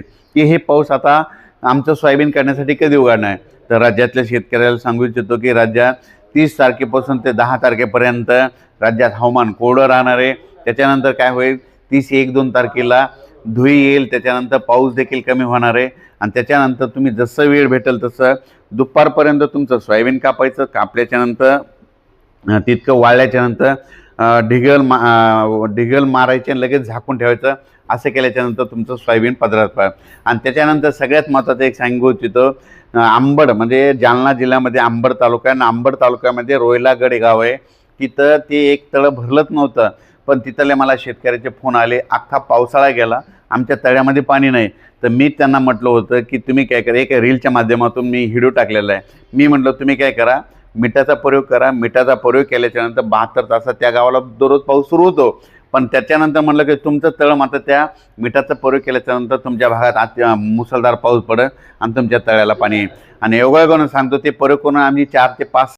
की हे पाऊस आता आमचं सोयाबीन काढण्यासाठी कधी उघडणार आहे? तर राज्यातल्या शेतकऱ्याला सांगू इच्छितो की राज्यात तीस तारखेपासून ते दहा तारखेपर्यंत राज्यात हवामान कोरडं राहणार आहे. त्याच्यानंतर काय होईल? तीस एक दोन तारखेला धुई येईल. त्याच्यानंतर पाऊस देखील कमी होणार आहे. आणि त्याच्यानंतर तुम्ही जसं वेळ भेटेल तसं दुपारपर्यंत तुमचं सोयाबीन कापायचं. कापल्याच्यानंतर तितकं वाळल्याच्यानंतर ढिगल मा ढिगल मारायचे आणि लगेच झाकून ठेवायचं असं केल्याच्यानंतर तुमचं सोयाबीन पदरात पाहिजे आणि त्याच्यानंतर सगळ्यात महत्त्वाचं एक सांगू इच्छितो आंबड म्हणजे जालना जिल्ह्यामध्ये आंबड तालुका आहे. आणि आंबड तालुक्यामध्ये रोयलागड हे गाव आहे. तिथं ते एक तळं भरलंच नव्हतं पण तिथले मला शेतकऱ्याचे फोन आले. अख्खा पावसाळा गेला आमच्या तळ्यामध्ये पाणी नाही. तर मी त्यांना म्हटलं होतं की तुम्ही काय करा एक रीलच्या माध्यमातून मी व्हिडिओ टाकलेला आहे. मी म्हटलं तुम्ही काय करा मिठाचा प्रयोग करा मिठाचा प्रयोग केल्याच्यानंतर बहात्तर तासात त्या गावाला दररोज पाऊस सुरू होतो. पण त्याच्यानंतर म्हटलं की तुमचं तळ मात्र त्या मिठाचा प्रयोग केल्याच्यानंतर तुमच्या भागात आत मुसळधार पाऊस पडेल आणि तुमच्या तळ्याला पाणी आणि एवढं करून सांगतो ते प्रयोग करून आम्ही चार ते पाच